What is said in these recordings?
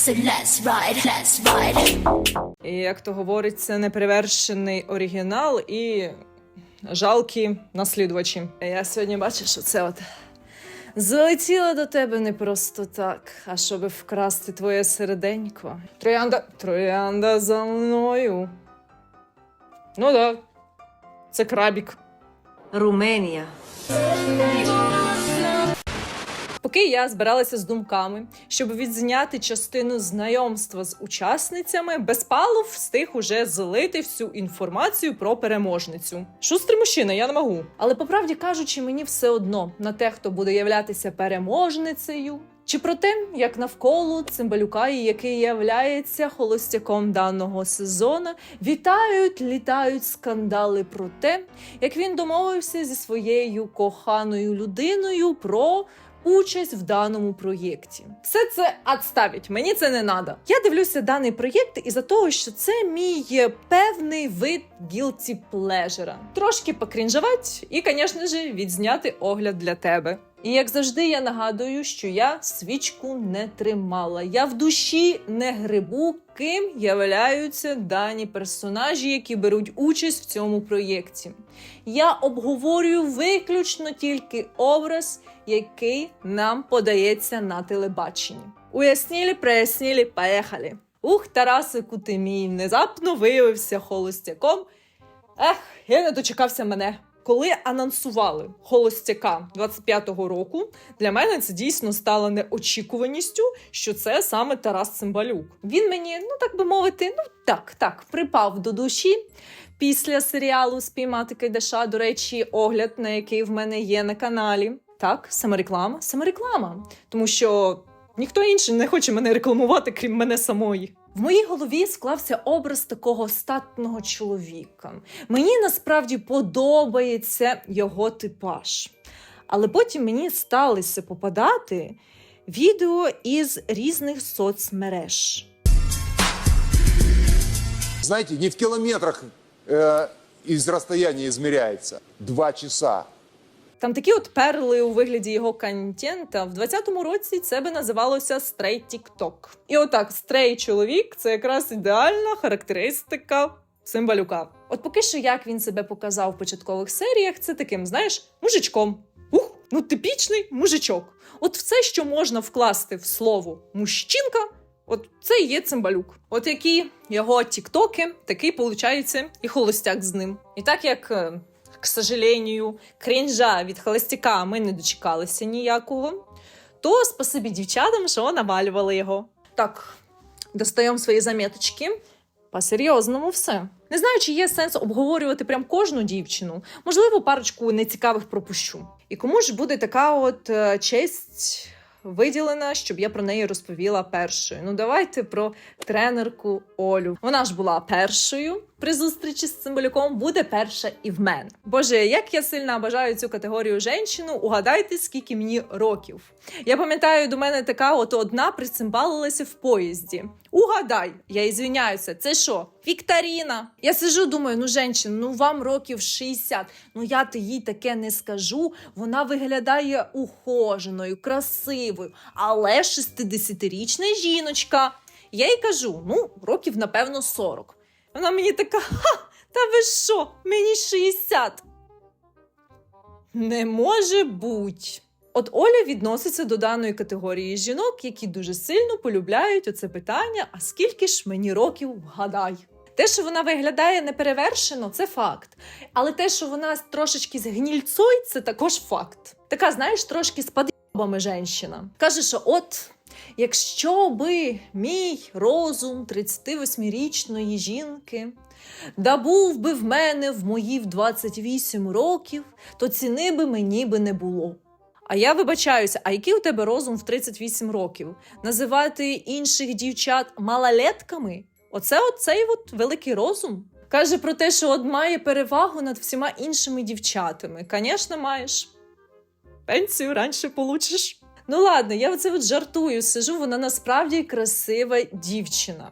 So let's ride, let's ride. І як то говорить, це неперевершений оригінал і жалкі наслідувачі. Я сьогодні бачу, що це от залетіла до тебе не просто так, а щоб вкрасти твоє серденько. Троянда, троянда за мною. Ну да, це крабік. Руменія. Поки я збиралася з думками, щоб відзняти частину знайомства з учасницями, Безпалов встиг уже злити всю інформацію про переможницю. Шустрий мужчина, я не можу. Але по правді кажучи, мені все одно на те, хто буде являтися переможницею. Чи про те, як навколо цимбалюка, який являється холостяком даного сезону, вітають, літають скандали про те, як він домовився зі своєю коханою людиною про участь в даному проєкті. Все це адставіть, мені це не надо. Я дивлюся даний проєкт із-за того, що це мій е, певний вид guilty pleasure. Трошки покрінжувати і, звісно ж, відзняти огляд для тебе. І як завжди, я нагадую, що я свічку не тримала. Я в душі не грибу, ким являються дані персонажі, які беруть участь в цьому проєкті. Я обговорюю виключно тільки образ, який нам подається на телебаченні. Уяснілі, прояснілі, поїхали. Ух, Тарасику, ти мій внезапно виявився холостяком. Ех, я не дочекався мене. Коли анонсували холостяка 25-го року, для мене це дійсно стало неочікуваністю, що це саме Тарас Цимбалюк. Він мені, ну так би мовити, ну так, так, припав до душі. Після серіалу Спіймати Кайдаша, до речі, огляд, на який в мене є на каналі. Так, самореклама, самореклама. Тому що ніхто інший не хоче мене рекламувати, крім мене самої. В моїй голові склався образ такого статного чоловіка. Мені насправді подобається його типаж. Але потім мені сталося попадати відео із різних соцмереж. Знаете, не в километрах э, из расстояния измеряется. Два часа. Там такі от перли у вигляді його контента. В 20-му році це би називалося стрей тікток. І отак, стрей чоловік це якраз ідеальна характеристика Симбалюка. От поки що, як він себе показав в початкових серіях, це таким, знаєш, мужичком. Ух, ну типічний мужичок. От все, що можна вкласти в слово мужчинка, от це і є цимбалюк. От які його тіктоки, такий получається і холостяк з ним. І так як. К сожалению, крінжа від холостяка ми не дочекалися ніякого. То спасибі дівчатам, що навалювали його. Так, достаємо свої заметочки. По-серйозному все. Не знаю, чи є сенс обговорювати прям кожну дівчину. Можливо, парочку нецікавих пропущу. І кому ж буде така от е, честь виділена, щоб я про неї розповіла першою. Ну, давайте про тренерку Олю. Вона ж була першою при зустрічі з цимбалюком, буде перша і в мене. Боже, як я сильно бажаю цю категорію женщину, угадайте, скільки мені років. Я пам'ятаю, до мене така от одна прицимбалилася в поїзді. Угадай, я ізвиняюся, це що? Вікторіна. Я сижу, думаю, ну женщина, ну вам років 60, ну я то їй таке не скажу. Вона виглядає ухоженою, красивою, але 60-річна жіночка. Я їй кажу: ну, років, напевно, 40. Вона мені така: ха, та ви що? Мені 60. Не може бути. От Оля відноситься до даної категорії жінок, які дуже сильно полюбляють оце питання: а скільки ж мені років вгадай? Те, що вона виглядає неперевершено, це факт. Але те, що вона трошечки з гнільцой, це також факт. Така, знаєш, трошки з подібами женщина. Каже, що от. Якщо би мій розум 38-річної жінки да був би в мене в мої в 28 років, то ціни би мені би не було. А я вибачаюся, а який у тебе розум в 38 років? Називати інших дівчат малолетками? Оце оцей от великий розум. Каже про те, що от має перевагу над всіма іншими дівчатами. Звісно, маєш. Пенсію раніше получиш. Ну ладно, я оце от жартую, сижу, вона насправді красива дівчина.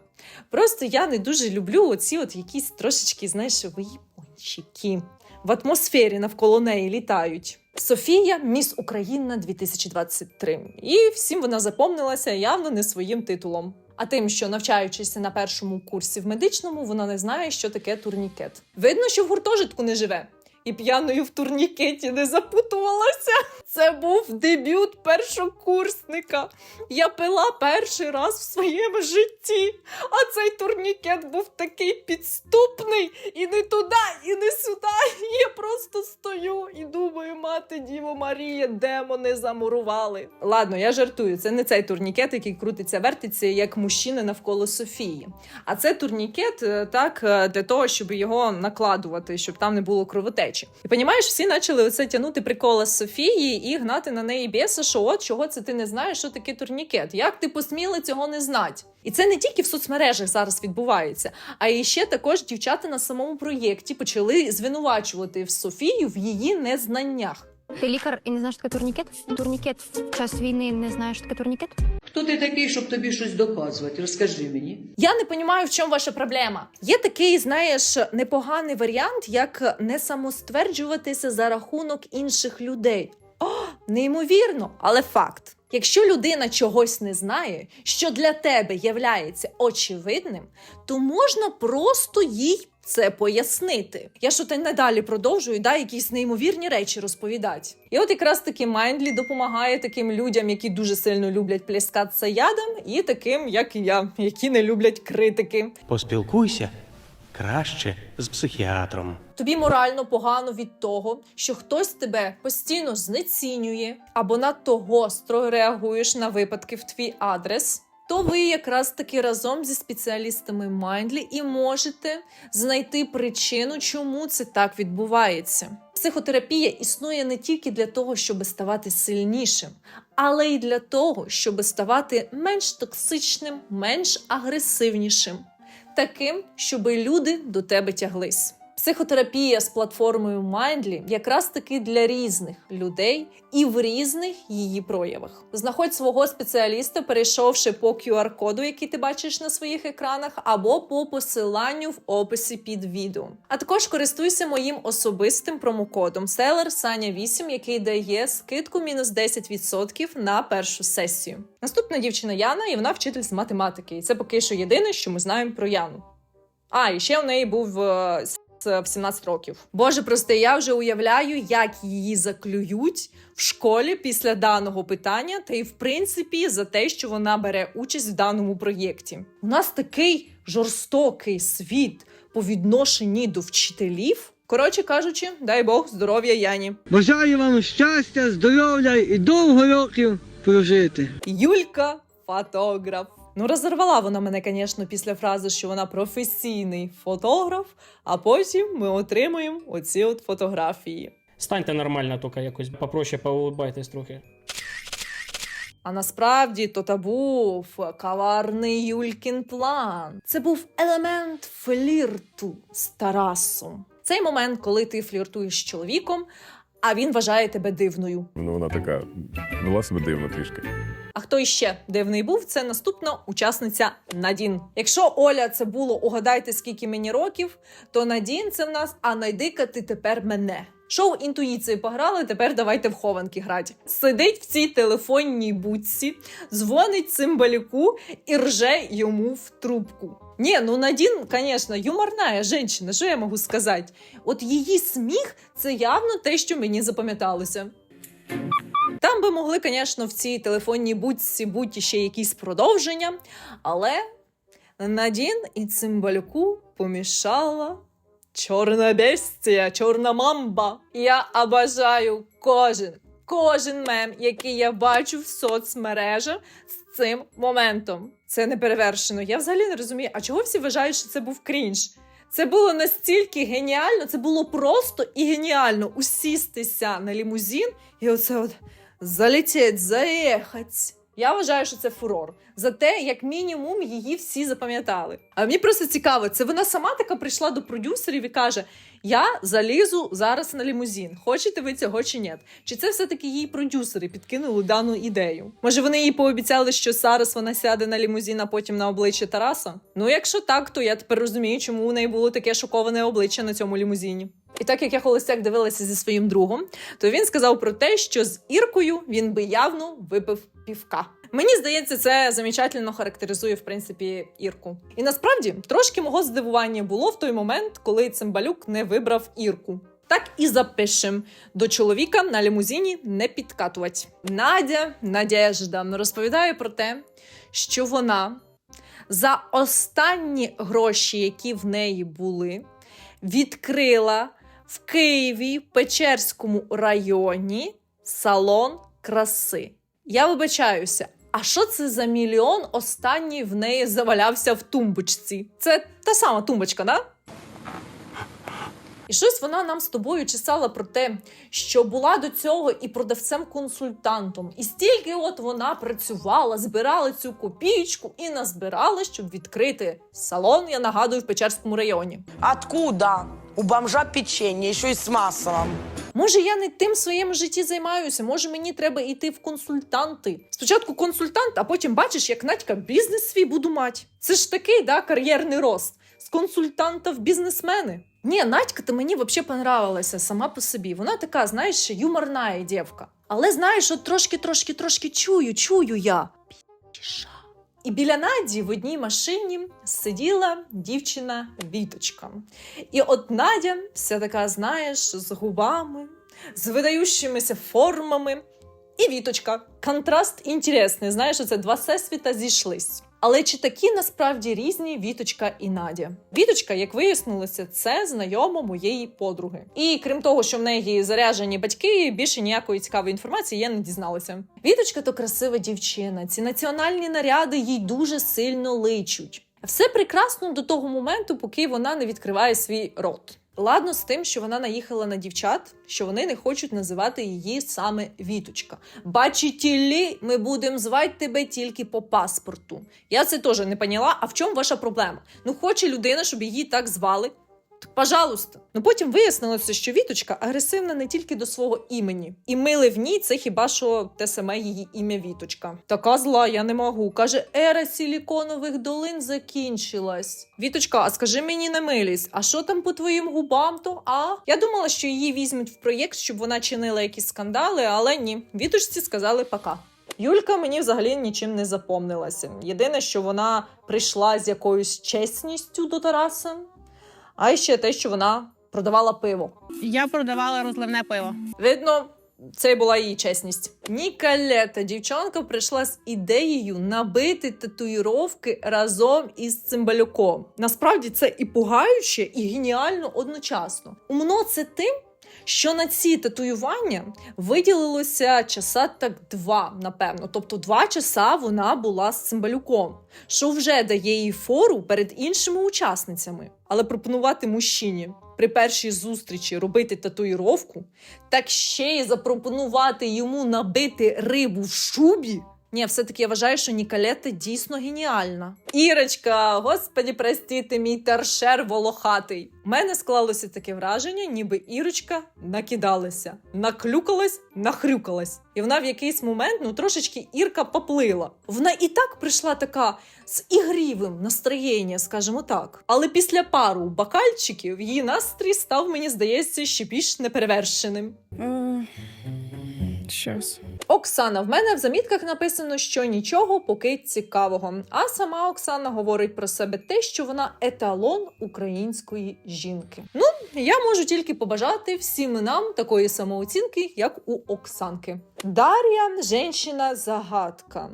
Просто я не дуже люблю оці от якісь трошечки, знаєш, виїбончики в атмосфері навколо неї літають. Софія, міс Україна 2023. І всім вона запомнилася явно не своїм титулом. А тим, що навчаючись на першому курсі в медичному, вона не знає, що таке турнікет. Видно, що в гуртожитку не живе. І п'яною в турнікеті не запутувалася. Це був дебют першокурсника. Я пила перший раз в своєму житті. А цей турнікет був такий підступний і не туди, і не сюди. Я просто стою і думаю, мати Діво Марія, демони замурували. Ладно, я жартую. Це не цей турнікет, який крутиться, вертиться як мужчина навколо Софії. А це турнікет е, так е, для того, щоб його накладувати, щоб там не було кровотечі. І понімаєш, всі почали оце тягнути прикола з Софії і гнати на неї біса, що от чого це ти не знаєш, що таке турнікет. Як ти посміла цього не знати? І це не тільки в соцмережах зараз відбувається, а і ще також дівчата на самому проєкті почали звинувачувати Софію в її незнаннях. Ти лікар і не знаєш, таке турнікет? Турнікет в час війни не знаєш, що таке турнікет? Хто ти такий, щоб тобі щось доказувати? Розкажи мені. Я не розумію, в чому ваша проблема. Є такий, знаєш, непоганий варіант, як не самостверджуватися за рахунок інших людей. О, неймовірно, але факт. Якщо людина чогось не знає, що для тебе являється очевидним, то можна просто їй це пояснити. Я що та надалі продовжую да, якісь неймовірні речі розповідати. І от якраз таки Майндлі допомагає таким людям, які дуже сильно люблять плескатися ядом, і таким, як і я, які не люблять критики. Поспілкуйся краще з психіатром. Тобі морально погано від того, що хтось тебе постійно знецінює або надто гостро реагуєш на випадки в твій адрес. То ви якраз таки разом зі спеціалістами Майндлі і можете знайти причину, чому це так відбувається. Психотерапія існує не тільки для того, щоб ставати сильнішим, але й для того, щоб ставати менш токсичним, менш агресивнішим таким, щоб люди до тебе тяглись. Психотерапія з платформою Mindly якраз таки для різних людей і в різних її проявах. Знаходь свого спеціаліста, перейшовши по QR-коду, який ти бачиш на своїх екранах, або по посиланню в описі під відео. А також користуйся моїм особистим промокодом Саня 8, який дає скидку мінус 10% на першу сесію. Наступна дівчина Яна, і вона вчитель з математики. І це поки що єдине, що ми знаємо про Яну. А, і ще в неї був е, в 17 років. Боже, просто я вже уявляю, як її заклюють в школі після даного питання, та й в принципі за те, що вона бере участь в даному проєкті. У нас такий жорстокий світ по відношенні до вчителів. Коротше кажучи, дай Бог здоров'я Яні. Бажаю вам щастя, здоров'я і довго років прожити. Юлька фотограф. Ну, розірвала вона мене, звісно, після фрази, що вона професійний фотограф, а потім ми отримуємо оці от фотографії. Станьте нормально, тільки якось попроще поулибайтесь трохи. А насправді то та був каварний Юлькін план. Це був елемент флірту з Тарасом. Цей момент, коли ти фліртуєш з чоловіком, а він вважає тебе дивною. Ну, вона така вела себе дивно трішки. А хто іще дивний був, це наступна учасниця Надін. Якщо Оля це було угадайте, скільки мені років, то Надін це в нас а найди-ка ти тепер мене. Шоу інтуїції пограли, тепер давайте в хованки грати. Сидить в цій телефонній будці, дзвонить цимбалюку і рже йому в трубку. Ні, ну Надін, звісно, юморна жінка, що я можу сказати? От її сміх це явно те, що мені запам'яталося. Там би могли, звісно, в цій телефонній будці бути ще якісь продовження, але Надін і цимбалюку помішала чорна бестія, чорна мамба. Я обожаю кожен, кожен мем, який я бачу в соцмережах з цим моментом. Це не перевершено. Я взагалі не розумію, а чого всі вважають, що це був крінж? Це було настільки геніально, це було просто і геніально усістися на лімузин і оце от залетіть, заїхать. Я вважаю, що це фурор. За те, як мінімум, її всі запам'ятали. А мені просто цікаво, це вона сама така прийшла до продюсерів і каже: Я залізу зараз на лімузин. Хочете ви цього чи ні? Чи це все-таки її продюсери підкинули дану ідею? Може, вони їй пообіцяли, що зараз вона сяде на лімузин, а потім на обличчя Тараса? Ну, якщо так, то я тепер розумію, чому у неї було таке шоковане обличчя на цьому лімузині. І так як я холостяк дивилася зі своїм другом, то він сказав про те, що з Іркою він би явно випив півка. Мені здається, це замечательно характеризує в принципі Ірку. І насправді трошки мого здивування було в той момент, коли Цимбалюк не вибрав Ірку. Так і запишем до чоловіка на лімузині не підкатувати. Надя Надежда розповідає про те, що вона за останні гроші, які в неї були, відкрила в Києві, Печерському районі салон краси. Я вибачаюся. А що це за мільйон останній в неї завалявся в тумбочці? Це та сама тумбочка, да? І щось вона нам з тобою чесала про те, що була до цього і продавцем-консультантом. І стільки от вона працювала, збирала цю копійку і назбирала, щоб відкрити салон, я нагадую, в Печерському районі. Откуда? У бомжа печенье, еще и с маслом. Може, я не тим в своєму житті займаюся. Може, мені треба йти в консультанти. Спочатку консультант, а потім бачиш, як Надька бізнес свій буду мати. Це ж такий да, кар'єрний рост з консультанта в бізнесмени. Ні, Надька то мені взагалі понравилася сама по собі. Вона така, знаєш, юморна дівка. Але знаєш, от трошки, трошки, трошки чую, чую я. І біля Наді в одній машині сиділа дівчина Віточка. І от Надя вся така, знаєш, з губами, з видаючимися формами. І Віточка. Контраст інтересний. Знаєш, це два всесвіта зійшлись. Але чи такі насправді різні Віточка і Надя? Віточка, як вияснилося, це знайома моєї подруги. І крім того, що в неї заряжені батьки, більше ніякої цікавої інформації я не дізналася. Віточка то красива дівчина. Ці національні наряди їй дуже сильно личуть. Все прекрасно до того моменту, поки вона не відкриває свій рот. Ладно з тим, що вона наїхала на дівчат, що вони не хочуть називати її саме Віточка. Бачителі, ми будемо звати тебе тільки по паспорту. Я це теж не поняла. А в чому ваша проблема? Ну, хоче людина, щоб її так звали. Пожалуйста. Ну потім вияснилося, що Віточка агресивна не тільки до свого імені, і мили в ній це хіба що те саме її ім'я Віточка. Така зла, я не можу. Каже, ера силіконових долин закінчилась. Віточка, а скажи мені на милість, а що там по твоїм губам? То а я думала, що її візьмуть в проєкт, щоб вона чинила якісь скандали, але ні. Віточці сказали пока. Юлька мені взагалі нічим не запомнилася. Єдине, що вона прийшла з якоюсь чесністю до Тараса, а ще те, що вона продавала пиво. Я продавала розливне пиво. Видно, це була її чесність. Нікалета, дівчонка, прийшла з ідеєю набити татуїровки разом із цимбалюком. Насправді це і пугаюче, і геніально одночасно. Умно це тим. Що на ці татуювання виділилося часа так два, напевно. Тобто два часа вона була з цимбалюком, що вже дає їй фору перед іншими учасницями. Але пропонувати мужчині при першій зустрічі робити татуїровку, так ще й запропонувати йому набити рибу в шубі. Ні, все-таки я вважаю, що Нікалета дійсно геніальна. Ірочка, господі, простіти, мій торшер волохатий. У мене склалося таке враження, ніби Ірочка накидалася, наклюкалась, нахрюкалась. І вона в якийсь момент ну трошечки Ірка поплила. Вона і так прийшла така з ігрівим настроєння, скажімо так. Але після пару бокальчиків її настрій став, мені здається, ще більш неперевершеним. Щас. Оксана, в мене в замітках написано, що нічого поки цікавого. А сама Оксана говорить про себе те, що вона еталон української жінки. Ну, я можу тільки побажати всім нам такої самооцінки, як у Оксанки. Дар'я жінка загадка.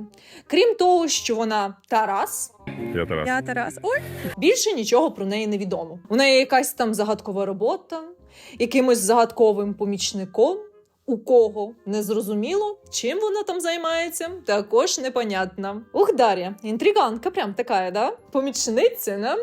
Крім того, що вона Тарас, Я Тарас. Я Тарас. Ой, Більше нічого про неї не відомо. У неї якась там загадкова робота, якимось загадковим помічником. У кого не зрозуміло, чим вона там займається, також непонятно. Ух, Дар'я, інтриганка, прям така, да? Помічниця, да?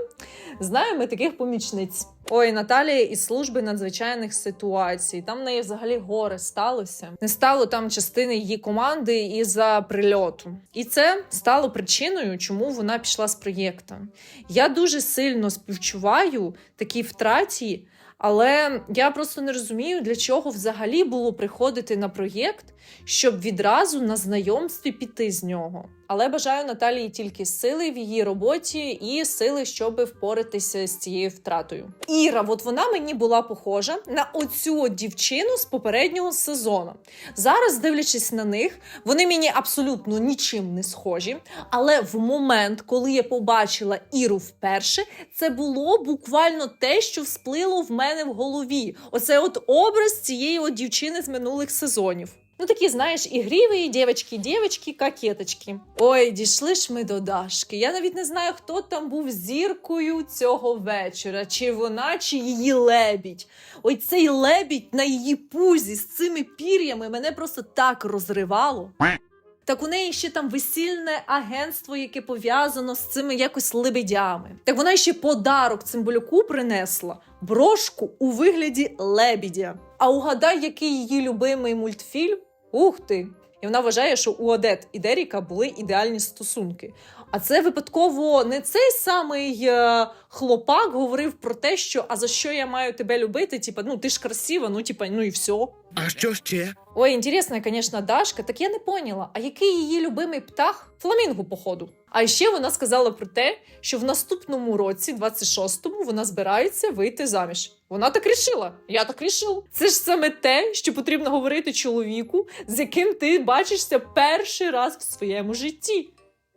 Знаємо таких помічниць. Ой, Наталія із служби надзвичайних ситуацій. Там в неї взагалі горе сталося. Не стало там частини її команди із-за прильоту. І це стало причиною, чому вона пішла з проєкту. Я дуже сильно співчуваю такій втраті. Але я просто не розумію, для чого взагалі було приходити на проєкт, щоб відразу на знайомстві піти з нього. Але бажаю Наталії тільки сили в її роботі і сили, щоб впоратися з цією втратою. Іра, от вона мені була похожа на оцю дівчину з попереднього сезону. Зараз, дивлячись на них, вони мені абсолютно нічим не схожі. Але в момент, коли я побачила Іру вперше, це було буквально те, що всплило в мене в голові. Оце от образ цієї от дівчини з минулих сезонів. Ну, такі, знаєш, ігріві, дівчатки, дівчатки, кокеточки. Ой, дійшли ж ми до Дашки. Я навіть не знаю, хто там був зіркою цього вечора, чи вона, чи її лебідь. Ой, цей лебідь на її пузі з цими пір'ями мене просто так розривало. Так у неї ще там весільне агентство, яке пов'язано з цими якось лебедями. Так вона ще подарок цимбалюку принесла брошку у вигляді лебідя. А угадай, який її любимий мультфільм? Ух ти! І вона вважає, що у Одет і Деріка були ідеальні стосунки. А це випадково не цей самий е, хлопак говорив про те, що а за що я маю тебе любити? Типа, ну ти ж красива, ну типа, ну і все. А що ще? Ой, інтересна, звісно, Дашка. Так я не поняла, а який її любимий птах? Фламінго, походу. А ще вона сказала про те, що в наступному році, 26-му, вона збирається вийти заміж. Вона так рішила. Я так рішив. Це ж саме те, що потрібно говорити чоловіку, з яким ти бачишся перший раз в своєму житті.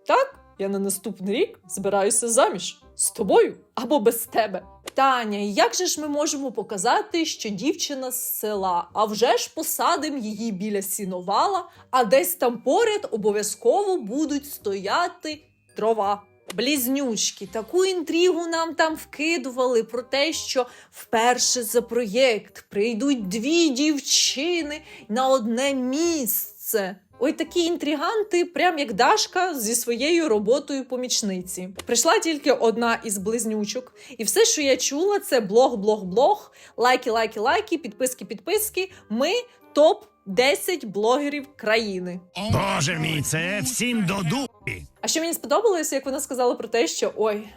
Так, я на наступний рік збираюся заміж з тобою або без тебе. Таня, як же ж ми можемо показати, що дівчина з села, а вже ж посадим її біля сіновала, а десь там поряд обов'язково будуть стояти дрова. Близнючки, таку інтригу нам там вкидували про те, що вперше за проєкт прийдуть дві дівчини на одне місце. Ой, такі інтриганти, прям як Дашка зі своєю роботою помічниці. Прийшла тільки одна із близнючок, і все, що я чула, це блог, блог, блог, лайки, лайки, лайки, підписки, підписки. Ми топ 10 блогерів країни. Боже мій, це всім до дупі. А що мені сподобалося, як вона сказала про те, що ой,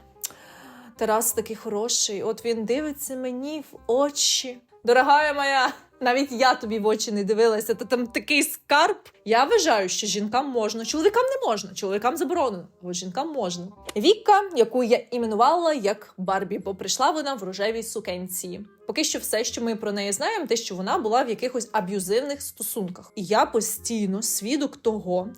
Тарас такий хороший, от він дивиться мені в очі. Дорогая моя, навіть я тобі в очі не дивилася, та там такий скарб. Я вважаю, що жінкам можна, чоловікам не можна, чоловікам заборонено, а жінкам можна. Віка, яку я іменувала як Барбі, бо прийшла вона в рожевій сукенці. Поки що все, що ми про неї знаємо, те, що вона була в якихось аб'юзивних стосунках. І я постійно свідок того,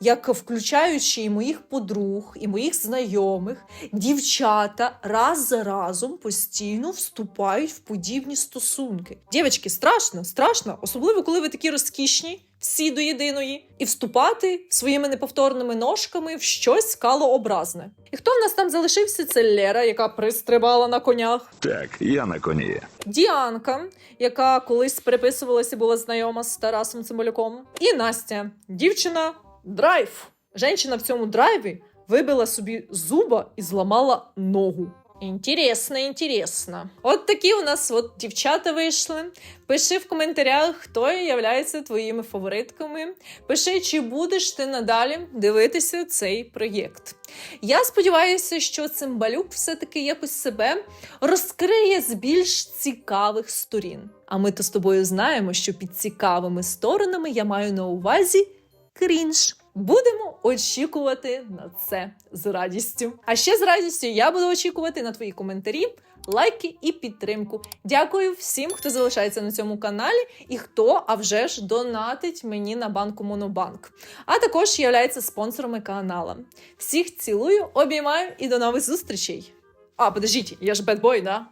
як включаючи і моїх подруг, і моїх знайомих, дівчата раз за разом постійно вступають в подібні стосунки. Дівчатки, страшно, страшно, особливо коли ви такі розкішні. Всі до єдиної, і вступати своїми неповторними ножками в щось скалообразне. І хто в нас там залишився? Це Лера, яка пристрибала на конях. Так, я на коні. Діанка, яка колись переписувалася, була знайома з Тарасом Цимбалюком. І Настя, дівчина драйв. Женщина в цьому драйві вибила собі зуба і зламала ногу. Інтересно, інтересно. От такі у нас от дівчата вийшли. Пиши в коментарях, хто є твоїми фаворитками. Пиши, чи будеш ти надалі дивитися цей проєкт. Я сподіваюся, що цимбалюк все-таки якось себе розкриє з більш цікавих сторін. А ми то з тобою знаємо, що під цікавими сторонами я маю на увазі крінж. Будемо очікувати на це з радістю. А ще з радістю я буду очікувати на твої коментарі, лайки і підтримку. Дякую всім, хто залишається на цьому каналі і хто, а вже ж, донатить мені на банку Монобанк. А також являється спонсорами канала. Всіх цілую, обіймаю і до нових зустрічей. А, подождіть, я ж бедбой, да?